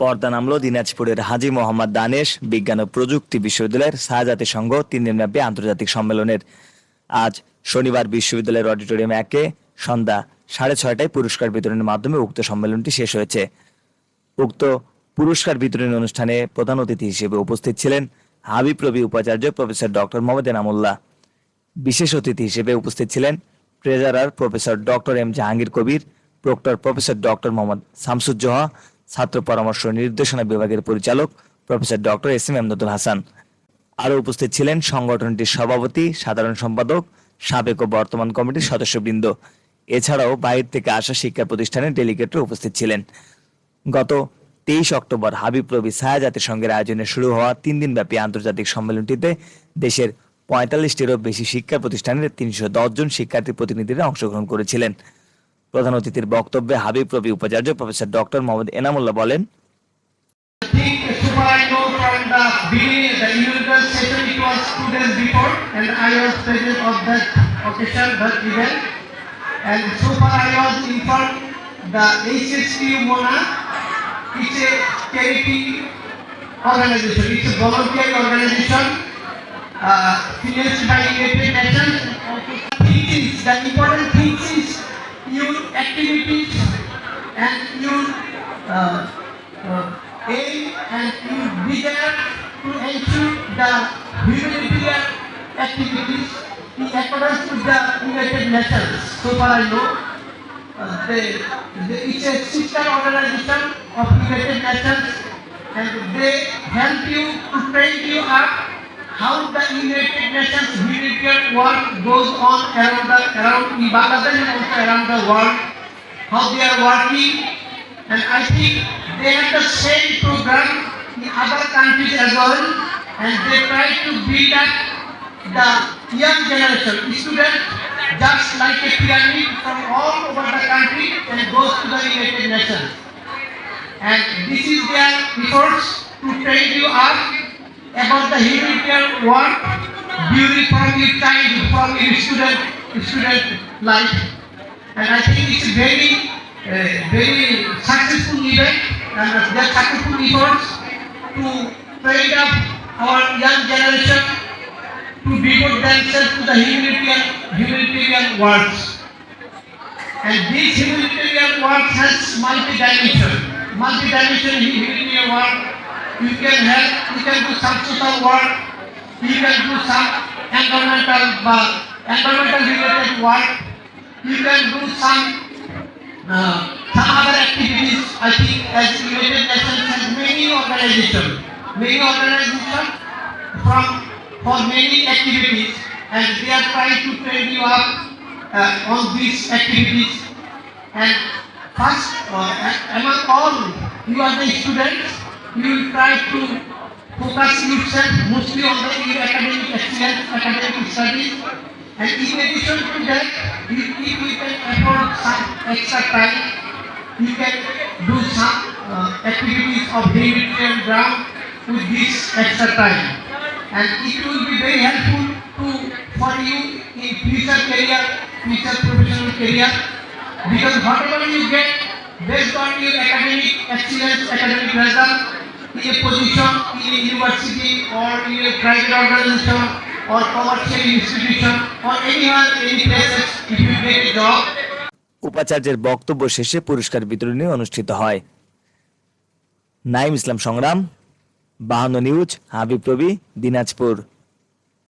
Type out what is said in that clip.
পর্দা নামলো দিনাজপুরের হাজি মোহাম্মদ দানেশ বিজ্ঞান ও প্রযুক্তি বিশ্ববিদ্যালয়ের শাহজাতি সংঘ তিন দিনব্যাপী আন্তর্জাতিক সম্মেলনের। আজ শনিবার বিশ্ববিদ্যালয়ের অডিটোরিয়াম একে সন্ধ্যা সাড়ে ছয়টায় পুরস্কার বিতরণের মাধ্যমে উক্ত সম্মেলনটি শেষ হয়েছে। উক্ত পুরস্কার বিতরণী অনুষ্ঠানে প্রধান অতিথি হিসেবে উপস্থিত ছিলেন হাবিব রবি উপাচার্য প্রফেসর ডক্টর মোহাম্মদ এনামুল্লাহ। বিশেষ অতিথি হিসেবে উপস্থিত ছিলেন treasurer professor doctor M Jahangir Kabir, proctor professor doctor Mohammad Shamsuzzoha ছাত্র পরামর্শ নির্দেশনা বিভাগের পরিচালক professor doctor S M Emdadul Hasan. আরও উপস্থিত ছিলেন সংগঠনটির সভাপতি, সাধারণ সম্পাদক, সাবেক ও বর্তমান কমিটির সদস্যবৃন্দ। এছাড়াও বাইরে থেকে আসা শিক্ষা প্রতিষ্ঠানের ডেলিগেটরা উপস্থিত ছিলেন। গত তেইশ অক্টোবর হাবিব রবি ছায়াজাতির সঙ্গের আয়োজনে শুরু হওয়া তিন দিনব্যাপী আন্তর্জাতিক সম্মেলনটিতে দেশের পঁয়তাল্লিশটিরও বেশি শিক্ষা প্রতিষ্ঠানের তিনশো দশ জন শিক্ষার্থী প্রতিনিধিরা অংশগ্রহণ করেছিলেন। প্রধান অতিথির বক্তব্যে হাবিব রবি উপাচার্য প্রফেসর ডক্টর মোহাম্মদ এনামুল্লাহ বলেন And so far I was informed the HSQ Mona is a charity organization. It's a volunteer organization uh, financed by United Nations. It is the important activities and youth uh, uh, aim and you desire to ensure the humanitarian activities in accordance with the United Nations. So far I know, uh, they, they, it's a sister organization of United Nations and they help you to train you up how the United Nations humanitarian work goes on around the around in Bangladesh and also around the world, how they are working and I think they have the same program in other countries as well, and they try to build up the young generation, students, just like a pyramid from all over the country and goes to the United Nations. And this is their efforts to train you up about the humanitarian work during from your childhood, from your student, student life. And I think it's a very, uh, very successful event and their successful efforts to train up our young generation to devote themselves to the humanitarian, humanitarian works. And this humanitarian work has multi-dimension. Multi-dimension humanitarian work. You can help, you can do some social work, you can do some environmental, uh, environmental related work, you can do some uh, some other activities. I think as United Nations has many organizations, many organizations from for many activities, and they are trying to train you up uh, on these activities. And first, uh, among all, you are the students. You try to focus yourself mostly on the academic excellence, academic studies. And in addition to that, you, if you can afford some extra time, you can do some uh, activities of humanitarian ground with this extra time. And it will be very helpful to for you in future career, future professional career, because whatever you get based on your academic excellence, academic result, in a position in a university or in a private organization or commercial institution or any if you a job, উপাচার্যের বক্তব্য শেষে পুরস্কার বিতরণী অনুষ্ঠিত হয়। নাইম ইসলাম সংগ্রাম বাহান্ন news Habib রবি দিনাজপুর।